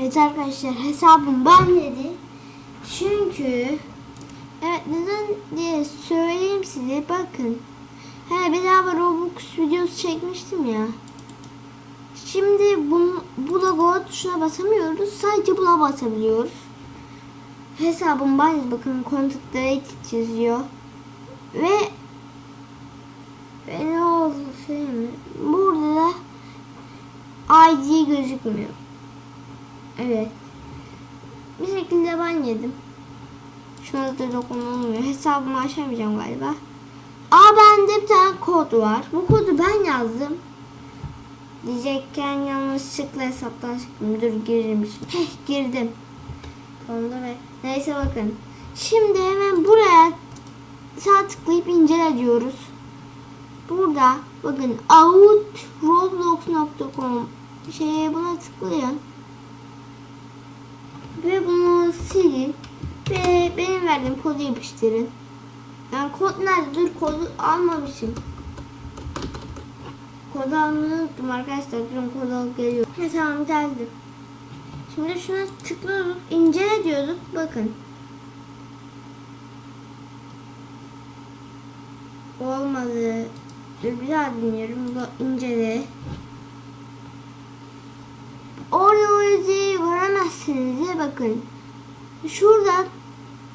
Evet arkadaşlar hesabım ban yedi. Çünkü evet neden diye söyleyeyim size bakın. He bedava Roblox videosu çekmiştim ya. Şimdi bu, bu logo tuşuna basamıyoruz. Sadece buna basabiliyoruz. Hesabım ban. Bakın contact date yazıyor. Ve ve ne oldu söyleyeyim mi? Burada da ID gözükmüyor. Evet. Bir şekilde ben yedim. Şuna da dokunulmuyor. Hesabımı açamayacağım galiba. Aa bende bir tane kod var. Bu kodu ben yazdım. Diyecekken yanlışlıkla hesaptan çıktım. Dur girmişim. Heh girdim. Sonunda ve neyse bakın. Şimdi hemen buraya sağ tıklayıp incele diyoruz. Burada bakın outroblox.com şeye buna tıklayın. Silin. Ve benim verdiğim kodu yapıştırın. Yani kod nerede? Dur kodu almamışım. Kodu almayı unuttum arkadaşlar. Durun kodu alıp geliyorum. Ha, tamam geldim. Şimdi şuna tıklıyoruz. İncele diyorduk. Bakın. Olmadı. Dur bir daha dinliyorum. Bu incele. Orada o göremezsiniz diye bakın. Şurada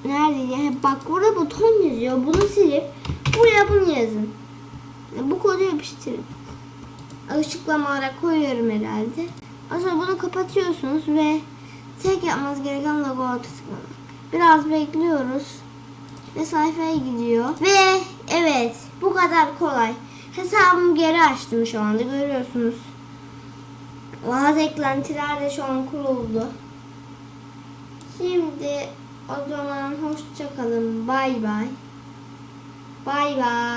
nerede ya? Bak burada buton yazıyor. Bunu silip buraya bunu yazın. Bu kodu yapıştırın. Açıklama olarak koyuyorum herhalde. Sonra bunu kapatıyorsunuz ve tek yapmanız gereken logo tıklamak. Biraz bekliyoruz. Ve sayfaya gidiyor. Ve evet bu kadar kolay. Hesabımı geri açtım şu anda görüyorsunuz. Bazı eklentiler de şu an kuruldu. Şimdi o zaman hoşça kalın. Bay bay. Bay bay.